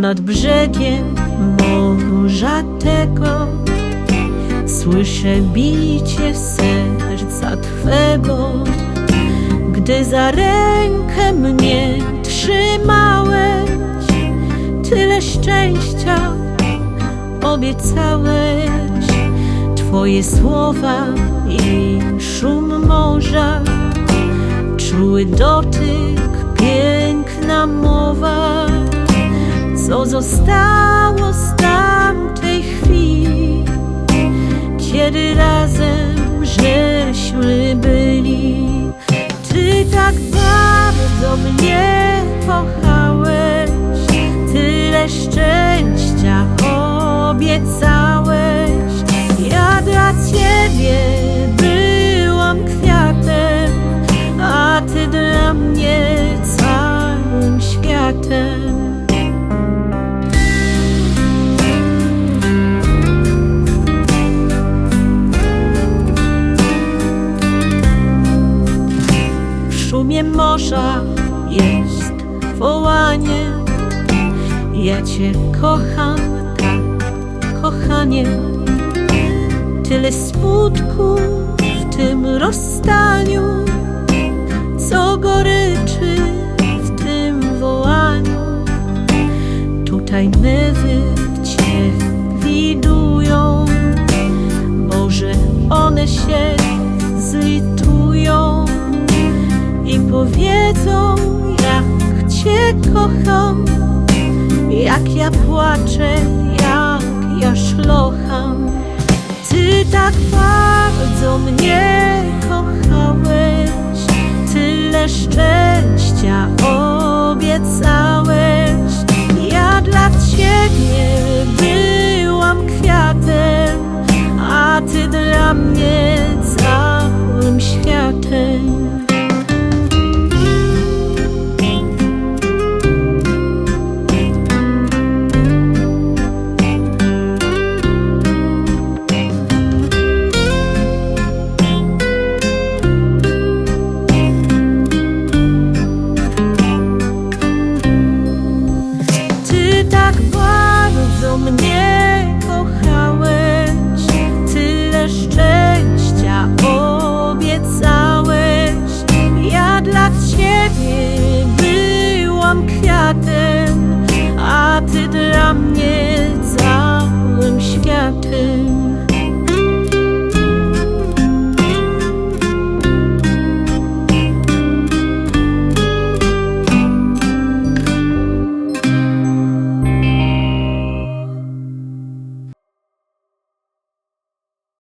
Nad brzegiem morza tego. Słyszę bicie serca Twego Gdy za rękę mnie trzymałeś. Tyle szczęścia obiecałeś. Twoje słowa i szum morza Czuły dotyk, piękna mowa Co zostało z tamtej chwili Kiedy razem żeśmy byli. Ty tak bardzo mnie kochałeś Tyle szczęścia obiecałeś. Ja dla Ciebie byłam kwiatem A Ty dla mnie całym światem jest wołanie. Ja Cię kocham, tak, kochanie. Tyle smutku w tym rozstaniu Co goryczy w tym wołaniu. Tutaj mewy Cię widują. Może one się i powiedzą, jak Cię kocham, jak ja płaczę, jak ja szlocham. Ty tak bardzo mnie tak bardzo mnie kochałeś, tyle szczęścia obiecałeś. Ja dla Ciebie byłam kwiatem, a Ty dla mnie całym światem.